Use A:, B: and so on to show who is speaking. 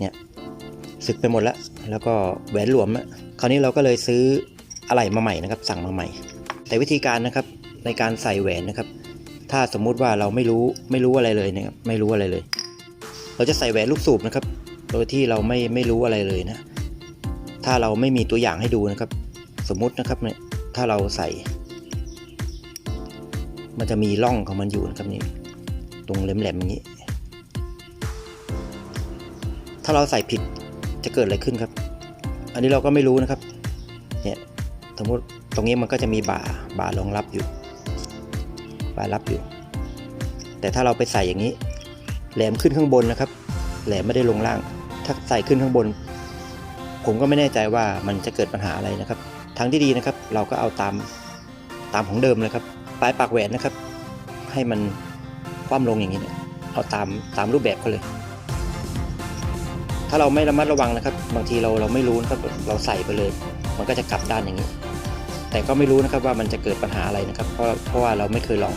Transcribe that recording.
A: เนี่ยสึกไปหมดแล้ว แล้วก็แหวนหลวมอะคราวนี้เราก็เลยซื้ออะไหล่มาใหม่นะครับ สั่งมาใหม่ แต่วิธีการนะครับในการใส่แหวนนะครับ ถ้าสมมุติว่าเราไม่รู้ไม่รู้อะไรเลยนะครับไม่รู้อะไรเลย เราจะใส่แหวนลูกสูบนะครับ โดยที่เราไม่ไม่รู้อะไรเลยนะ ถ้าเราไม่มีตัวอย่างให้ดูนะครับ สมมุตินะครับเนี่ยถ้าเราใส่ มันจะมีร่องของมันอยู่นะครับนี่ตรงแหลมๆอย่างนี้ ถ้าเราใส่ผิดจะเกิดอะไรขึ้นครับ อันนี้เราก็ไม่รู้นะครับ เนี่ยสมมติตรงนี้มันก็จะมีบ่าบ่ารองรับอยู่ บ่ารับอยู่ แต่ถ้าเราไปใส่อย่างนี้ แหลมขึ้นข้างบนนะครับ แหลมไม่ได้ลงล่าง ถ้าใส่ขึ้นข้างบน ผมก็ไม่แน่ใจว่ามันจะเกิดปัญหาอะไรนะครับ ทางที่ดีนะครับ เราก็เอาตามตามของเดิมเลยครับปลายปากแหวนนะครับ ให้มันคว่ำลงอย่างนี้เนี่ยเอาตามตามรูปแบบเขาเลย ถ้าเราไม่ระมัดระวังนะครับ บางทีเราเราไม่รู้นะครับเราใส่ไปเลย มันก็จะกลับด้านอย่างนี้ แต่ก็ไม่รู้นะครับว่ามันจะเกิดปัญหาอะไรนะครับ เพราะเพราะว่าเราไม่เคยลอง